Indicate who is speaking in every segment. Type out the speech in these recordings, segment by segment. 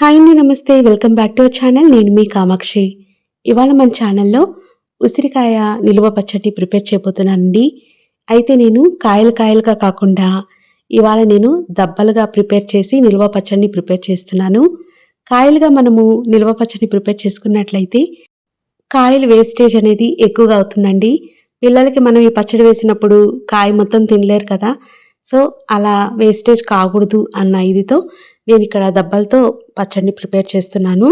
Speaker 1: Hi అండి నమస్తే. Welcome back to our channel. నేను మీ కామాక్షి. ఇవాళ మన ఛానల్లో ఉసిరికాయ నిలువ పచ్చడి ప్రిపేర్ చేయబోతున్నానండి. అయితే నేను కాయలు కాయలుగా కాకుండా ఇవాళ నేను దబ్బలుగా ప్రిపేర్ చేసి నిల్వ పచ్చడిని ప్రిపేర్ చేస్తున్నాను. కాయలుగా మనము నిల్వ పచ్చడి ప్రిపేర్ చేసుకున్నట్లయితే కాయలు వేస్టేజ్ అనేది ఎక్కువగా అవుతుందండి. పిల్లలకి మనం ఈ పచ్చడి వేసినప్పుడు కాయ మొత్తం తినలేరు కదా. సో అలా వేస్టేజ్ కాకూడదు అన్న ఇదితో నేను ఇక్కడ దబ్బలతో పచ్చడిని ప్రిపేర్ చేస్తున్నాను.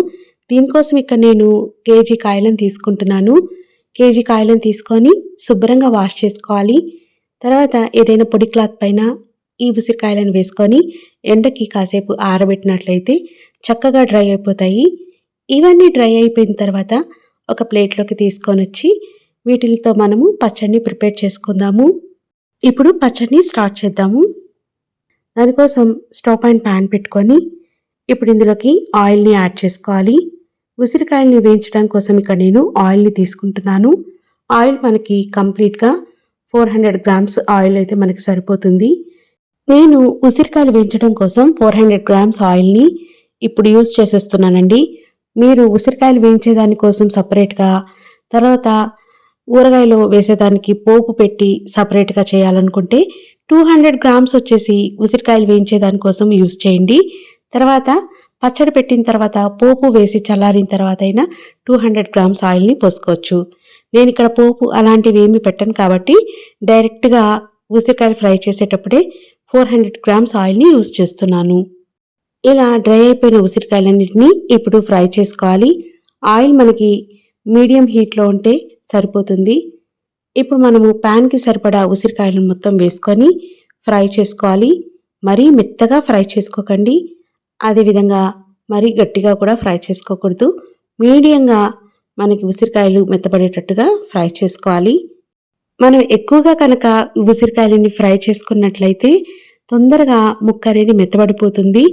Speaker 1: దీనికోసం ఇక్కడ నేను కేజీ కాయలను తీసుకుంటున్నాను. కేజీ కాయలను తీసుకొని శుభ్రంగా వాష్ చేసుకోవాలి. తర్వాత ఏదైనా పొడి క్లాత్ పైన ఈ ఉసిరికాయలను వేసుకొని ఎండకి కాసేపు ఆరబెట్టినట్లయితే చక్కగా డ్రై అయిపోతాయి. ఇవన్నీ డ్రై అయిపోయిన తర్వాత ఒక ప్లేట్లోకి తీసుకొని వచ్చి వీటితో మనము పచ్చడిని ప్రిపేర్ చేసుకుందాము. ఇప్పుడు పచ్చడిని స్టార్ట్ చేద్దాము. దానికోసం స్టవ్ పైన ప్యాన్ పెట్టుకొని ఇప్పుడు ఇందులోకి ఆయిల్ని యాడ్ చేసుకోవాలి. ఉసిరికాయల్ని వేయించడం కోసం ఇక్కడ నేను ఆయిల్ని తీసుకుంటున్నాను. ఆయిల్ మనకి కంప్లీట్గా ఫోర్ హండ్రెడ్ గ్రామ్స్ ఆయిల్ అయితే మనకి సరిపోతుంది. నేను ఉసిరికాయలు వేయించడం కోసం ఫోర్ హండ్రెడ్ గ్రామ్స్ ఆయిల్ని ఇప్పుడు యూజ్ చేసేస్తున్నానండి. మీరు ఉసిరికాయలు వేయించే దానికోసం సపరేట్గా తర్వాత ఊరగాయలో వేసేదానికి పోపు పెట్టి సపరేట్గా చేయాలనుకుంటే టూ హండ్రెడ్ గ్రామ్స్ వచ్చేసి ఉసిరికాయలు వేయించే యూజ్ యూస్ చేయండి. తర్వాత పచ్చడి పెట్టిన తర్వాత పోపు వేసి చల్లారిన తర్వాత అయినా టూ హండ్రెడ్ గ్రామ్స్ ఆయిల్ని పోసుకోవచ్చు. నేను ఇక్కడ పోపు అలాంటివి ఏమీ పెట్టను కాబట్టి డైరెక్ట్గా ఉసిరికాయలు ఫ్రై చేసేటప్పుడే ఫోర్ హండ్రెడ్ గ్రామ్స్ ఆయిల్ని యూజ్ చేస్తున్నాను. ఇలా డ్రై అయిపోయిన ఉసిరికాయలన్నింటినీ ఇప్పుడు ఫ్రై చేసుకోవాలి. ఆయిల్ మనకి మీడియం హీట్లో ఉంటే సరిపోతుంది. ఇప్పుడు మనము ప్యాన్కి సరిపడా ఉసిరికాయలను మొత్తం వేసుకొని ఫ్రై చేసుకోవాలి. మరీ మెత్తగా ఫ్రై చేసుకోకండి. అదేవిధంగా మరీ గట్టిగా కూడా ఫ్రై చేసుకోకూడదు. మీడియంగా మనకి ఉసిరికాయలు మెత్తపడేటట్టుగా ఫ్రై చేసుకోవాలి. మనం ఎక్కువగా కనుక ఉసిరికాయలని ఫ్రై చేసుకున్నట్లయితే తొందరగా ముక్క అనేది మెత్తబడిపోతుంది.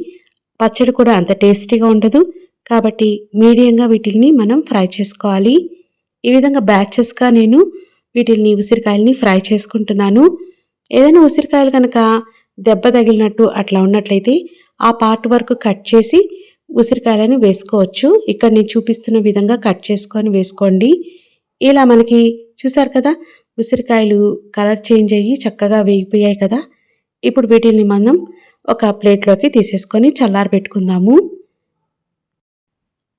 Speaker 1: పచ్చడి కూడా అంత టేస్టీగా ఉండదు. కాబట్టి మీడియంగా వీటిని మనం ఫ్రై చేసుకోవాలి. ఈ విధంగా బ్యాచెస్గా నేను వీటిని ఉసిరికాయలని ఫ్రై చేసుకుంటున్నాను. ఏదైనా ఉసిరికాయలు కనుక దెబ్బ తగిలినట్టు అట్లా ఉన్నట్లయితే ఆ పార్ట్ వరకు కట్ చేసి ఉసిరికాయలను వేసుకోవచ్చు. ఇక్కడ నేను చూపిస్తున్న విధంగా కట్ చేసుకొని వేసుకోండి. ఇలా మనకి చూసారు కదా ఉసిరికాయలు కలర్ చేంజ్ అయ్యి చక్కగా వేగిపోయాయి కదా. ఇప్పుడు వీటిని మనం ఒక ప్లేట్లోకి తీసేసుకొని చల్లారి పెట్టుకుందాము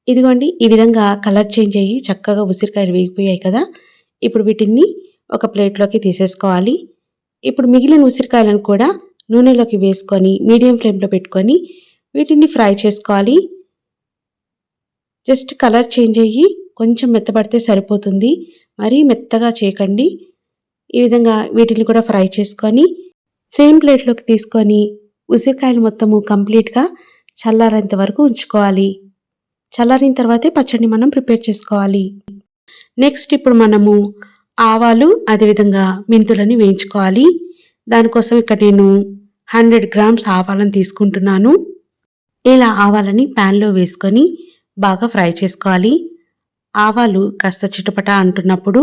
Speaker 1: ఇదిగోండి ఈ విధంగా కలర్ చేంజ్ అయ్యి చక్కగా ఉసిరికాయలు వేగిపోయాయి కదా. ఇప్పుడు వీటిని ఒక ప్లేట్లోకి తీసేసుకోవాలి. ఇప్పుడు మిగిలిన ఉసిరికాయలను కూడా నూనెలోకి వేసుకొని మీడియం ఫ్లేమ్లో పెట్టుకొని వీటిని ఫ్రై చేసుకోవాలి. జస్ట్ కలర్ చేంజ్ అయ్యి కొంచెం మెత్తబడితే సరిపోతుంది. మరీ మెత్తగా చేయకండి. ఈ విధంగా వీటిని కూడా ఫ్రై చేసుకొని సేమ్ ప్లేట్లోకి తీసుకొని ఉసిరికాయలు మొత్తము కంప్లీట్గా చల్లారేంత వరకు ఉంచుకోవాలి. చల్లారిన తర్వాతే పచ్చడిని మనం ప్రిపేర్ చేసుకోవాలి. నెక్స్ట్ ఇప్పుడు మనము ఆవాలు అదేవిధంగా మెంతులని వేయించుకోవాలి. దానికోసం ఇక్కడ నేను హండ్రెడ్ గ్రామ్స్ ఆవాలను తీసుకుంటున్నాను. ఇలా ఆవాలని ప్యాన్లో వేసుకొని బాగా ఫ్రై చేసుకోవాలి. ఆవాలు కాస్త చిటపట అంటున్నప్పుడు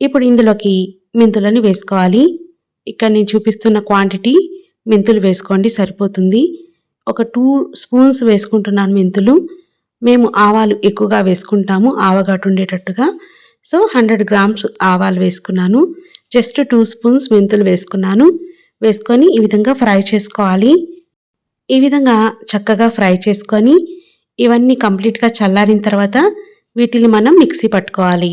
Speaker 1: ఇప్పుడు ఇందులోకి మెంతులని వేసుకోవాలి. ఇక్కడ నేను చూపిస్తున్న క్వాంటిటీ మెంతులు వేసుకోండి సరిపోతుంది. ఒక టూ స్పూన్స్ వేసుకుంటున్నాను మెంతులు. మేము ఆవాలు ఎక్కువగా వేసుకుంటాము ఆవగాటు ఉండేటట్టుగా. సో హండ్రెడ్ గ్రామ్స్ ఆవాలు వేసుకున్నాను. జస్ట్ టూ స్పూన్స్ మెంతులు వేసుకున్నాను. వేసుకొని ఈ విధంగా ఫ్రై చేసుకోవాలి. ఈ విధంగా చక్కగా ఫ్రై చేసుకొని ఇవన్నీ కంప్లీట్గా చల్లారిన తర్వాత వీటిని మనం మిక్సీ పట్టుకోవాలి.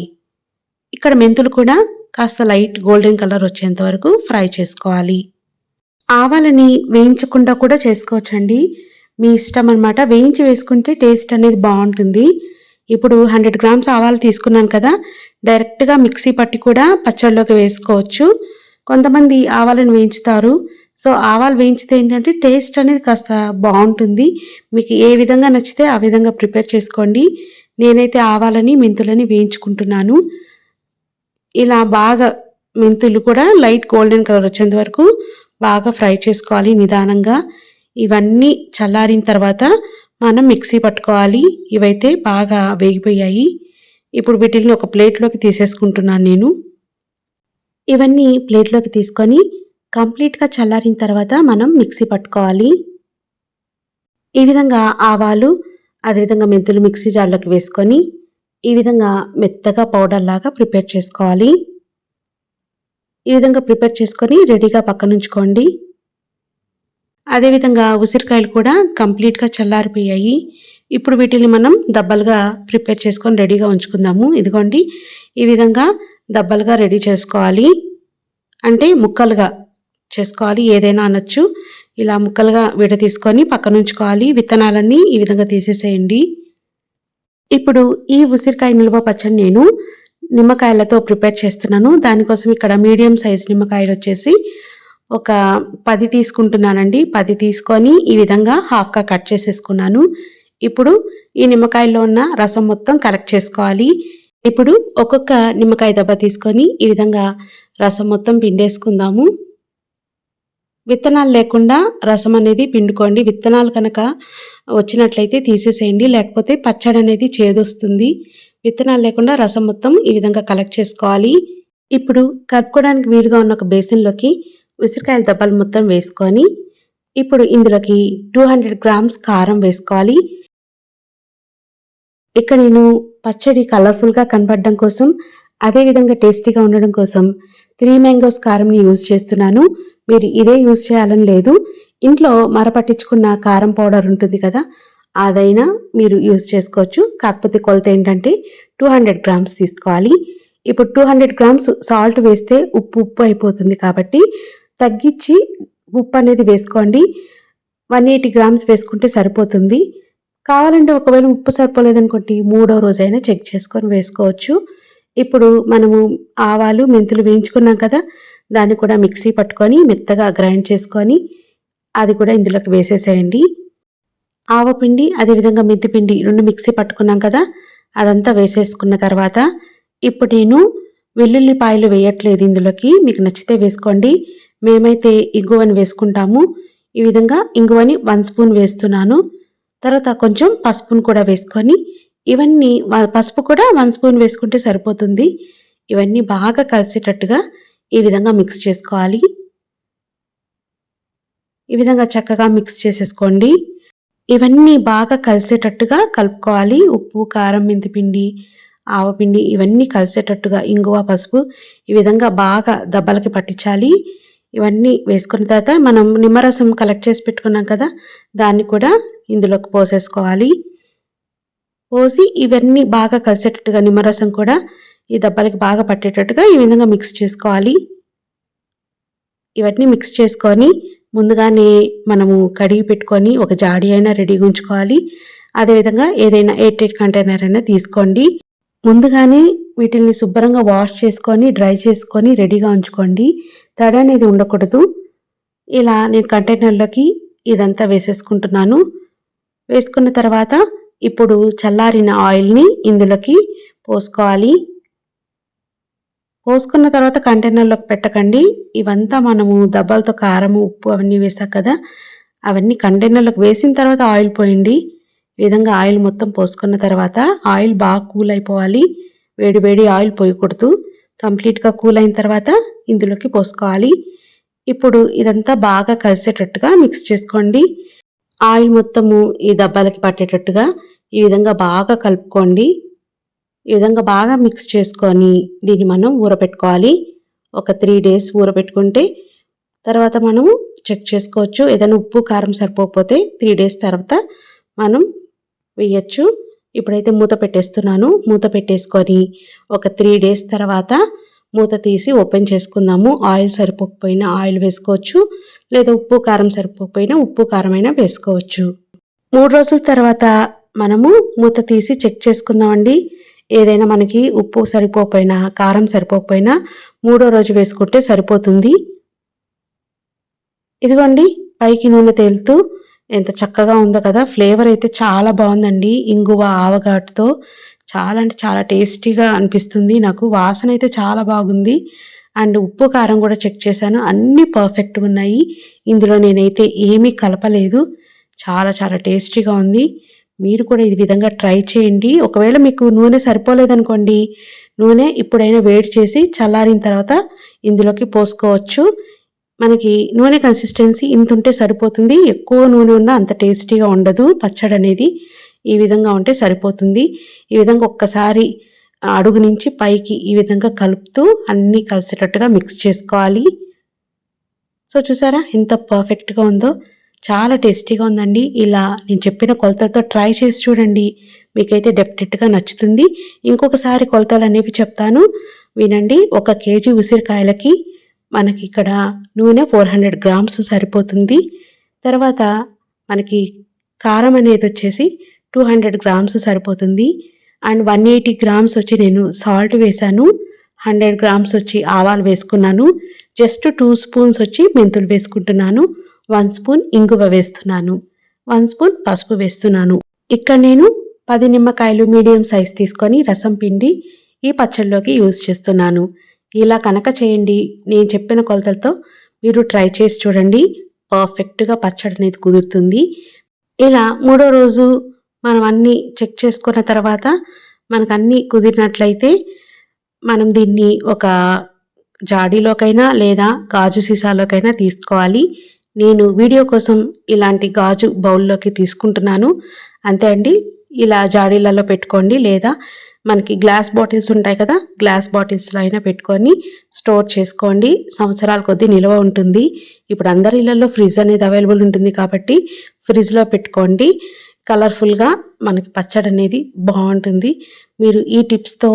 Speaker 1: ఇక్కడ మెంతులు కూడా కాస్త లైట్ గోల్డెన్ కలర్ వచ్చేంత వరకు ఫ్రై చేసుకోవాలి. ఆవాలని వేయించకుండా కూడా చేసుకోవచ్చండి. మీ ఇష్టం అనమాట వేయించి వేసుకుంటే టేస్ట్ అనేది బాగుంటుంది. ఇప్పుడు హండ్రెడ్ గ్రామ్స్ ఆవాలు తీసుకున్నాను కదా డైరెక్ట్గా మిక్సీ పట్టి కూడా పచ్చళ్ళలోకి వేసుకోవచ్చు. కొంతమంది ఆవాలను వేయించుతారు. సో ఆవాలు వేయించితే ఏంటంటే టేస్ట్ అనేది కాస్త బాగుంటుంది. మీకు ఏ విధంగా నచ్చితే ఆ విధంగా ప్రిపేర్ చేసుకోండి. నేనైతే ఆవాలని మెంతులని వేయించుకుంటున్నాను. ఇలా బాగా మెంతులు కూడా లైట్ గోల్డెన్ కలర్ వచ్చేంత వరకు బాగా ఫ్రై చేసుకోవాలి నిదానంగా. ఇవన్నీ చల్లారిన తర్వాత మనం మిక్సీ పట్టుకోవాలి. ఇవైతే బాగా వేగిపోయాయి. ఇప్పుడు వీటిని ఒక ప్లేట్లోకి తీసేసుకుంటున్నాను నేను. ఇవన్నీ ప్లేట్లోకి తీసుకొని కంప్లీట్గా చల్లారిన తర్వాత మనం మిక్సీ పట్టుకోవాలి. ఈ విధంగా ఆవాలు అదేవిధంగా మెంతులు మిక్సీ జార్లోకి వేసుకొని ఈ విధంగా మెత్తగా పౌడర్ లాగా ప్రిపేర్ చేసుకోవాలి. ఈ విధంగా ప్రిపేర్ చేసుకొని రెడీగా పక్కనుంచుకోండి. అదేవిధంగా ఉసిరికాయలు కూడా కంప్లీట్గా చల్లారిపోయాయి. ఇప్పుడు వీటిని మనం దబ్బలుగా ప్రిపేర్ చేసుకొని రెడీగా ఉంచుకుందాము. ఇదిగోండి ఈ విధంగా దబ్బలుగా రెడీ చేసుకోవాలి. అంటే ముక్కలుగా చేసుకోవాలి ఏదైనా అనొచ్చు. ఇలా ముక్కలుగా విడ తీసుకొని పక్కన ఉంచుకోవాలి. విత్తనాలన్నీ ఈ విధంగా తీసేసేయండి. ఇప్పుడు ఈ ఉసిరికాయ నిల్వ పచ్చడి నేను నిమ్మకాయలతో ప్రిపేర్ చేస్తున్నాను. దానికోసం ఇక్కడ మీడియం సైజ్ నిమ్మకాయలు వచ్చేసి ఒక పది తీసుకుంటున్నానండి. పది తీసుకొని ఈ విధంగా హాఫ్గా కట్ చేసేసుకున్నాను. ఇప్పుడు ఈ నిమ్మకాయల్లో ఉన్న రసం మొత్తం కలెక్ట్ చేసుకోవాలి. ఇప్పుడు ఒక్కొక్క నిమ్మకాయ దెబ్బ తీసుకొని ఈ విధంగా రసం మొత్తం పిండేసుకుందాము. విత్తనాలు లేకుండా రసం అనేది పిండుకోండి. విత్తనాలు కనుక వచ్చినట్లయితే తీసేసేయండి. లేకపోతే పచ్చడి అనేది చేదొస్తుంది విత్తనాలు లేకుండా రసం మొత్తం ఈ విధంగా కలెక్ట్ చేసుకోవాలి. ఇప్పుడు కలుపుకోవడానికి వీలుగా ఉన్న ఒక బేసిన్లోకి ఉసిరికాయల దెబ్బలు మొత్తం వేసుకొని ఇప్పుడు ఇందులోకి టూ హండ్రెడ్ గ్రామ్స్ కారం వేసుకోవాలి. ఇక్కడ నేను పచ్చడి కలర్ఫుల్గా కనపడడం కోసం అదేవిధంగా టేస్టీగా ఉండడం కోసం త్రీ మ్యాంగోస్ కారంని యూజ్ చేస్తున్నాను. మీరు ఇదే యూజ్ చేయాలని లేదు. ఇంట్లో మరపట్టించుకున్న కారం పౌడర్ ఉంటుంది కదా అదైనా మీరు యూజ్ చేసుకోవచ్చు. కాకపోతే కొలత ఏంటంటే టూ హండ్రెడ్ గ్రామ్స్ తీసుకోవాలి. ఇప్పుడు టూ హండ్రెడ్ గ్రామ్స్ సాల్ట్ వేస్తే ఉప్పు ఉప్పు అయిపోతుంది కాబట్టి తగ్గించి ఉప్పు అనేది వేసుకోండి. వన్ ఎయిటీ గ్రామ్స్ వేసుకుంటే సరిపోతుంది. కావాలంటే ఒకవేళ ఉప్పు సరిపోలేదనుకోండి మూడో రోజైనా చెక్ చేసుకొని వేసుకోవచ్చు. ఇప్పుడు మనము ఆవాలు మెంతులు వేయించుకున్నాం కదా దాన్ని కూడా మిక్సీ పట్టుకొని మెత్తగా గ్రైండ్ చేసుకొని అది కూడా ఇందులోకి వేసేసేయండి. ఆవపిండి అదేవిధంగా మెంతిపిండి రెండు మిక్సీ పట్టుకున్నాం కదా అదంతా వేసేసుకున్న తర్వాత ఇప్పుడు నేను వెల్లుల్లిపాయలు వేయట్లేదు ఇందులోకి మీకు నచ్చితే వేసుకోండి. మేమైతే ఇంగువని వేసుకుంటాము. ఈ విధంగా ఇంగువని వన్ స్పూన్ వేస్తున్నాను. తర్వాత కొంచెం పసుపును కూడా వేసుకొని ఇవన్నీ పసుపు కూడా వన్ స్పూన్ వేసుకుంటే సరిపోతుంది. ఇవన్నీ బాగా కలిసేటట్టుగా ఈ విధంగా మిక్స్ చేసుకోవాలి. ఈ విధంగా చక్కగా మిక్స్ చేసేసుకోండి. ఇవన్నీ బాగా కలిసేటట్టుగా కలుపుకోవాలి. ఉప్పు కారం మెంతిపిండి ఆవపిండి ఇవన్నీ కలిసేటట్టుగా ఇంగువ పసుపు ఈ విధంగా బాగా దెబ్బలకి పట్టించాలి. ఇవన్నీ వేసుకున్న తర్వాత మనం నిమ్మరసం కలెక్ట్ చేసి పెట్టుకున్నాం కదా దాన్ని కూడా ఇందులోకి పోసేసుకోవాలి. పోసి ఇవన్నీ బాగా కలిసేటట్టుగా నిమ్మరసం కూడా ఈ దెబ్బలకి బాగా పట్టేటట్టుగా ఈ విధంగా మిక్స్ చేసుకోవాలి. ఇవన్నీ మిక్స్ చేసుకొని ముందుగానే మనము కడిగి పెట్టుకొని ఒక జాడి అయినా రెడీగా ఉంచుకోవాలి. అదేవిధంగా ఏదైనా ఎయిట్ ఎయిట్ కంటైనర్ అయినా తీసుకోండి. ముందుగానే వీటిని శుభ్రంగా వాష్ చేసుకొని డ్రై చేసుకొని రెడీగా ఉంచుకోండి. తడి అనేది ఉండకూడదు. ఇలా నేను కంటైనర్లోకి ఇదంతా వేసేసుకుంటున్నాను. వేసుకున్న తర్వాత ఇప్పుడు చల్లారిన ఆయిల్ని ఇందులోకి పోసుకోవాలి. పోసుకున్న తర్వాత కంటైనర్లోకి పెట్టకండి. ఇవంతా మనము దెబ్బలతో కారం ఉప్పు అవన్నీ వేసాం కదా. అవన్నీ కంటైనర్లోకి వేసిన తర్వాత ఆయిల్ పోయండి. ఈ విధంగా ఆయిల్ మొత్తం పోసుకున్న తర్వాత ఆయిల్ బాగా కూల్ అయిపోవాలి. వేడి వేడి ఆయిల్ పోయకూడదు. కంప్లీట్గా కూల్ అయిన తర్వాత ఇందులోకి పోసుకోవాలి. ఇప్పుడు ఇదంతా బాగా కలిసేటట్టుగా మిక్స్ చేసుకోండి. ఆయిల్ మొత్తము ఈ దబ్బాలకి పట్టేటట్టుగా ఈ విధంగా బాగా కలుపుకోండి. ఈ విధంగా బాగా మిక్స్ చేసుకొని దీన్ని మనం ఊరపెట్టుకోవాలి ఒక త్రీ డేస్ ఊరపెట్టుకుంటే తర్వాత మనము చెక్ చేసుకోవచ్చు. ఏదైనా ఉప్పు కారం సరిపోకపోతే త్రీ డేస్ తర్వాత మనం వేయచ్చు. ఇప్పుడైతే మూత పెట్టేస్తున్నాను. మూత పెట్టేసుకొని ఒక త్రీ డేస్ తర్వాత మూత తీసి ఓపెన్ చేసుకుందాము. ఆయిల్ సరిపోకపోయినా ఆయిల్ వేసుకోవచ్చు. లేదా ఉప్పు కారం సరిపోకపోయినా ఉప్పు కారమైనా వేసుకోవచ్చు. మూడు రోజుల తర్వాత మనము మూత తీసి చెక్ చేసుకుందామండి. ఏదైనా మనకి ఉప్పు సరిపోకపోయినా కారం సరిపోకపోయినా మూడో రోజు వేసుకుంటే సరిపోతుంది. ఇదిగోండి పైకి నూనె తేలుతూ ఎంత చక్కగా ఉందో కదా. ఫ్లేవర్ అయితే చాలా బాగుందండి. ఇంగువ ఆవగాటుతో చాలా అంటే చాలా టేస్టీగా అనిపిస్తుంది. నాకు వాసన అయితే చాలా బాగుంది. అండ్ ఉప్పు కారం కూడా చెక్ చేశాను. అన్నీ పర్ఫెక్ట్గా ఉన్నాయి. ఇందులో నేనైతే ఏమీ కలపలేదు. చాలా చాలా టేస్టీగా ఉంది. మీరు కూడా ఈ విధంగా ట్రై చేయండి. ఒకవేళ మీకు నూనె సరిపోలేదనుకోండి నూనె ఇప్పుడైనా వేడి చేసి చల్లారిన తర్వాత ఇందులోకి పోసుకోవచ్చు. మనకి నూనె కన్సిస్టెన్సీ ఇంత ఉంటే సరిపోతుంది. ఎక్కువ నూనె ఉన్నా అంత టేస్టీగా ఉండదు. పచ్చడి అనేది ఈ విధంగా ఉంటే సరిపోతుంది. ఈ విధంగా ఒక్కసారి అడుగు నుంచి పైకి ఈ విధంగా కలుపుతూ అన్నీ కలిసేటట్టుగా మిక్స్ చేసుకోవాలి. సో చూసారా? ఎంత పర్ఫెక్ట్గా ఉందో. చాలా టేస్టీగా ఉందండి. ఇలా నేను చెప్పిన కొలతలతో ట్రై చేసి చూడండి. మీకైతే డెఫినెట్గా నచ్చుతుంది. ఇంకొకసారి కొలతలు అనేవి చెప్తాను. వినండి. ఒక కేజీ ఉసిరికాయలకి మనకి ఇక్కడ నూనె ఫోర్ హండ్రెడ్ గ్రామ్స్ సరిపోతుంది. తర్వాత మనకి కారం అనేది వచ్చేసి టూ హండ్రెడ్ గ్రామ్స్ సరిపోతుంది. అండ్ వన్ ఎయిటీ గ్రామ్స్ వచ్చి నేను సాల్ట్ వేశాను. హండ్రెడ్ గ్రామ్స్ వచ్చి ఆవాలు వేసుకున్నాను. జస్ట్ టూ స్పూన్స్ వచ్చి మెంతులు వేసుకుంటున్నాను. వన్ స్పూన్ ఇంగువ వేస్తున్నాను. వన్ స్పూన్ పసుపు వేస్తున్నాను. ఇక్కడ నేను పది నిమ్మకాయలు మీడియం సైజ్ తీసుకొని రసం పిండి ఈ పచ్చళ్ళలోకి యూజ్ చేస్తున్నాను. ఇలా కనుక చేయండి నేను చెప్పిన కొలతలతో మీరు ట్రై చేసి చూడండి. పర్ఫెక్ట్గా పచ్చడి అనేది కుదురుతుంది. ఇలా మూడో రోజు మనం అన్నీ చెక్ చేసుకున్న తర్వాత మనకు అన్నీ కుదిరినట్లయితే మనం దీన్ని ఒక జాడీలోకైనా లేదా గాజు సీసాలోకైనా తీసుకోవాలి. నేను వీడియో కోసం ఇలాంటి గాజు బౌల్లోకి తీసుకుంటున్నాను. అంతే అండి. ఇలా జాడీలలో పెట్టుకోండి లేదా మనకి గ్లాస్ బాటిల్స్ ఉంటాయి కదా గ్లాస్ బాటిల్స్లో అయినా పెట్టుకొని స్టోర్ చేసుకోండి. సంవత్సరాల కొద్దీ నిల్వ ఉంటుంది. ఇప్పుడు అందరి ఇళ్ళలో ఫ్రిడ్జ్ అనేది అవైలబుల్ ఉంటుంది కాబట్టి ఫ్రిడ్జ్లో పెట్టుకోండి. కలర్ఫుల్గా మనకి పచ్చడి అనేది బాగుంటుంది. మీరు ఈ టిప్స్తో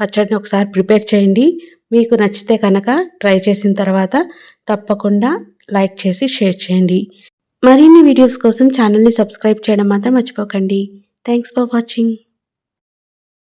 Speaker 1: పచ్చడిని ఒకసారి ప్రిపేర్ చేయండి. మీకు నచ్చితే కనుక ట్రై చేసిన తర్వాత తప్పకుండా లైక్ చేసి షేర్ చేయండి. మరిన్ని వీడియోస్ కోసం ఛానల్ని సబ్స్క్రైబ్ చేయడం మాత్రం మర్చిపోకండి. Thanks for watching